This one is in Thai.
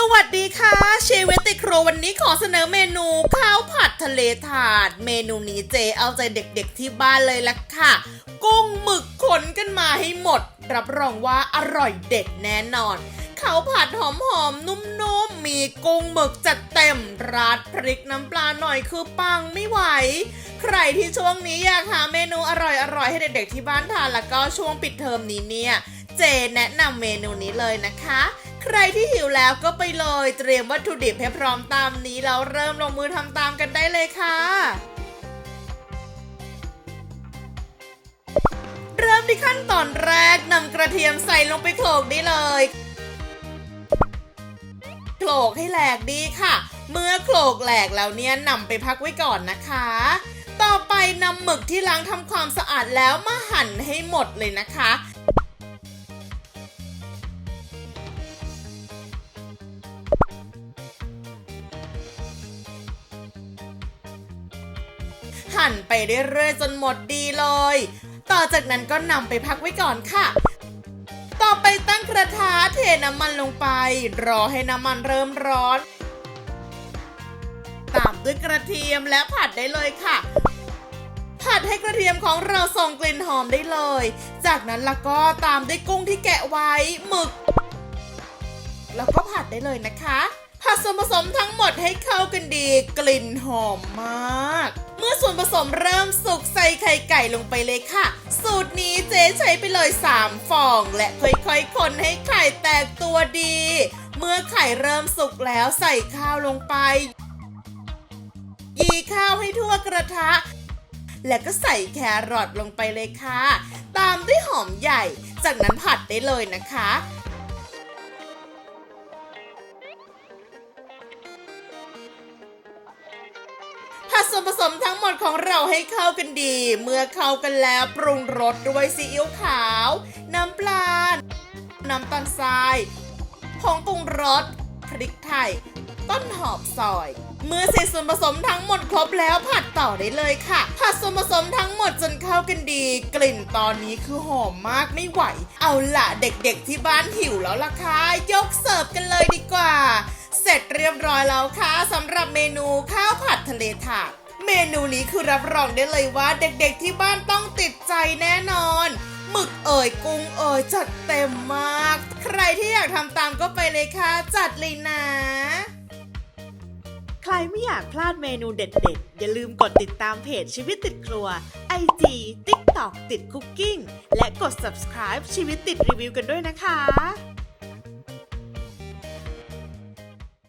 สวัสดีค่ะ เชีวิตติดครวันนี้ขอเสนอเมนูข้าวผัดทะเลถาด เมนูนี้เจเอาใจเด็กๆที่บ้านเลยละค่ะ กุ้งหมึกขนกันมาให้หมด รับรองว่าอร่อยเด็ดแน่นอนข้าวผัดหอมๆนุ่มๆมีกุ้งหมึกจัดเต็ม ราดพริกน้ำปลาหน่อยคือปังไม่ไหว ใครที่ช่วงนี้อยากหาเมนูอร่อยๆให้เด็กๆที่บ้านทานแล้วก็ช่วงปิดเทอมนี้เนี่ย เจแนะนำเมนูนี้เลยนะคะ ใครที่หิวแล้วก็ไปเลย เตรียมวัตถุดิบให้พร้อมตามนี้แล้วเริ่มลงมือทำตามกันได้เลยค่ะ เริ่มที่ขั้นตอนแรกนำกระเทียมใส่ลงไปโขลกได้เลยโขลกให้แหลกดีค่ะ เมื่อโขลกแหลกแล้วเนี่ยนำไปพักไว้ก่อนนะคะ ต่อไปนำหมึกที่ล้างทำความสะอาดแล้วมาหั่นให้หมดเลยนะคะ หั่นไปเรื่อยๆจนหมดดีเลย ต่อจากนั้นก็นำไปพักไว้ก่อนค่ะ ต่อไปตั้งกระทะเทน้ำมันลงไป รอให้น้ำมันเริ่มร้อน ตามด้วยกระเทียมและผัดได้เลยค่ะผัดให้กระเทียมของเราส่งกลิ่นหอมได้เลย จากนั้นแล้วก็ตามด้วยกุ้งที่แกะไว้หมึก แล้วก็ผัดได้เลยนะคะ ผัดส่วนผสมทั้งหมดให้เข้ากันดี กลิ่นหอมมาก เมื่อส่วนผสมเริ่มสุกใส่ไข่ไก่ลงไปเลยค่ะ สูตรนี้เจ๊ใช้ไปเลย 3 ฟอง และค่อยๆ คนให้ไข่แตกตัวดี เมื่อไข่เริ่มสุกแล้วใส่ข้าวลงไป ยีข้าวให้ทั่วกระทะ แล้วก็ใส่แครอทลงไปเลยค่ะ ตามด้วยหอมใหญ่ จากนั้นผัดได้เลยนะคะ ส่วนผสมทั้งหมดของเราให้เข้ากันดี เมื่อเข้ากันแล้วปรุงรสด้วยซีอิ๊วขาว น้ำปลา น้ำตาลทราย ผงปรุงรส พริกไทย ต้นหอมซอย เมื่อใส่ส่วนผสมทั้งหมดครบแล้วผัดต่อได้เลยค่ะ ผัดส่วนผสมทั้งหมดจนเข้ากันดี กลิ่นตอนนี้คือหอมมากไม่ไหว เอาละเด็กๆที่บ้านหิวแล้วล่ะค่ะยกเสิร์ฟกันเลยดีกว่า สร็จเรียบร้อยแล้วค่ะสำหรับเมนูข้าวผัดทะเลถาดเมนูนี้คือรับรองได้เลยว่าเด็กๆที่บ้านต้องติดใจแน่นอนหมึกเอ่ยกุ้งเอ่ยจัดเต็มมาก ใครที่อยากทำตามก็ไปเลยค่ะ จัดเลยนะ ใครไม่อยากพลาดเมนูเด็ดๆ อย่าลืมกดติดตามเพจชีวิตติดครัว IG TikTok ติดคุกกิ้งและกด subscribe ชีวิตติดรีวิวกันด้วยนะคะ